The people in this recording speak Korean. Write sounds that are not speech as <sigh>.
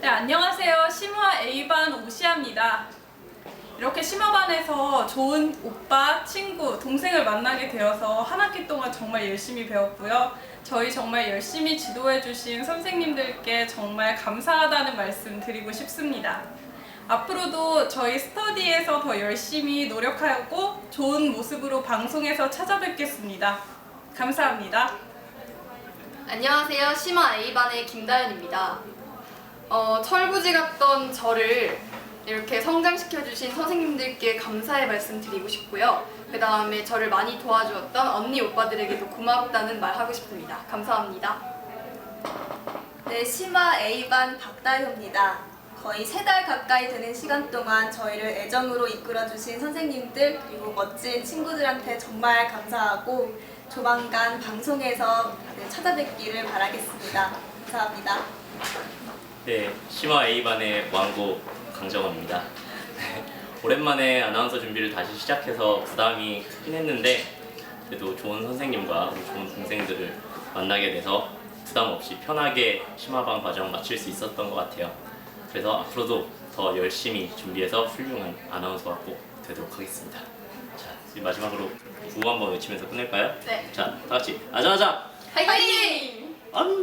네, 안녕하세요. 심화 A반 오시아입니다. 이렇게 심화반에서 좋은 오빠, 친구, 동생을 만나게 되어서 한 학기 동안 정말 열심히 배웠고요. 저희 정말 열심히 지도해주신 선생님들께 정말 감사하다는 말씀 드리고 싶습니다. 앞으로도 저희 스터디에서 더 열심히 노력하고 좋은 모습으로 방송에서 찾아뵙겠습니다. 감사합니다. 안녕하세요. 심화 A반의 김다연입니다. 어, 철부지 같던 저를 이렇게 성장시켜 주신 선생님들께 감사의 말씀 드리고 싶고요. 그 다음에 저를 많이 도와주었던 언니 오빠들에게도 고맙다는 말 하고 싶습니다. 감사합니다. 네, 심화 A반 박다효입니다. 거의 세 달 가까이 되는 시간 동안 저희를 애정으로 이끌어주신 선생님들 그리고 멋진 친구들한테 정말 감사하고 조만간 방송에서 다들 찾아뵙기를 바라겠습니다. 감사합니다. 네, 심화 A반의 왕고 강정호입니다. <laughs> 오랜만에 아나운서 준비를 다시 시작해서 부담이 크긴 했는데 그래도 좋은 선생님과 우리 좋은 동생들을 만나게 돼서 부담 없이 편하게 심화반 과정 마칠 수 있었던 것 같아요. 그래서 앞으로도 더 열심히 준비해서 훌륭한 아나운서가 꼭 되도록 하겠습니다. 자, 이제 마지막으로 구호 한번 외치면서 끝낼까요? 네. 자, 다 같이 아자아자! 화이팅! 안